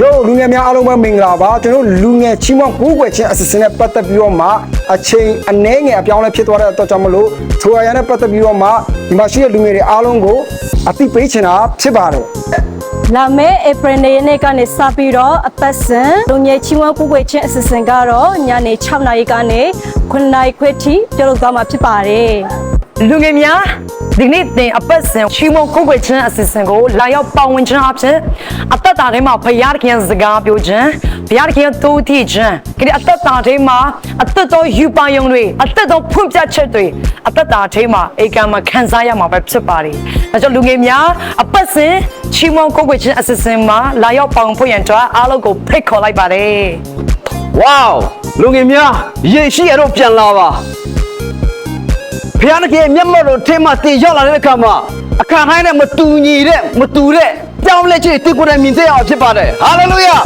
ရုပ်လူငယ်များအားလုံးပဲမင်္ဂလာပါကျွန်တော်လူငယ်ချီးမွမ်းကိုးကွယ်ခြင်းအစီအစဉ်နဲ့ပတ်သက်ပြီးတော့မှအချိန်အနည်းငယ်အပြောင်းအလဲဖြစ်သွားတဲ့အတွက်ကြောင့်မလို့ထိုအရာနဲ့ပတ်သက်ပြီးတော့မှဒီမှာရှိတဲ့လူငယ်တွေအားလုံးကိုအသိပေးချင်တာဖြစ်ပါတယ်လာမယ့် April နေ့ရက်နေ့ကနေစပြီးတော့အပတ်စဉ်လူငယ်ချီးမွမ်းကိုယ်ွယ်ချင်းအစီအစဉ်ကတော့ညနေ6နာရီကနေ 9နာရီခွဲထိပြုလုပ်သွားမှာဖြစ်ပါတယ်လူငယ်များဒီနေ့တင်အပတ်စဉ်ချီးမွမ်းကိုယ်ွယ်ခြင်းအစီအစဉ်ကိုလာရောက်ပါဝင်ခြင်းအဖြစ်အသက်တာထဲမှာဘုရားသခင်စကားပြောခြင်းဘုရားသခင်တိုးထီခြင်းကြည့်အသက်တာထဲမှာအသက်တော်ယူပါယုံတွေအသက်တော်ဖွင့်ပြချက်တွေအသက်တာထဲမှာအေကံမှာခံစားရမှာပဲဖြစ်ပါတယ်ဒါကြောင့်လူငယ်များအပတ်စဉ်ချီးမွမ်းကိုယ်ွယ်ခြင်းအစီအစဉ်မှာလာရောက်ပါဝင်ဖို့ရန်အတွက်အားလုံးကိုဖိတ်ခေါ်လိုက်ပါတယ် ဝေါလူငယ်များရေရှိရတော့ပြန်လာပါဖျားတကယ်မျက်မှောက်တော်ထင်းမှတင်ရောက်လာတဲ့အခါမှာအခါတိုင်းနဲ့မတူညီတဲ့မတူတဲ့ပြောင်းလဲခြင်းတိကိုယ်တိုင်မြင်သိရအောင်ဖြစ်ပါတယ်ဟာလေလုယာ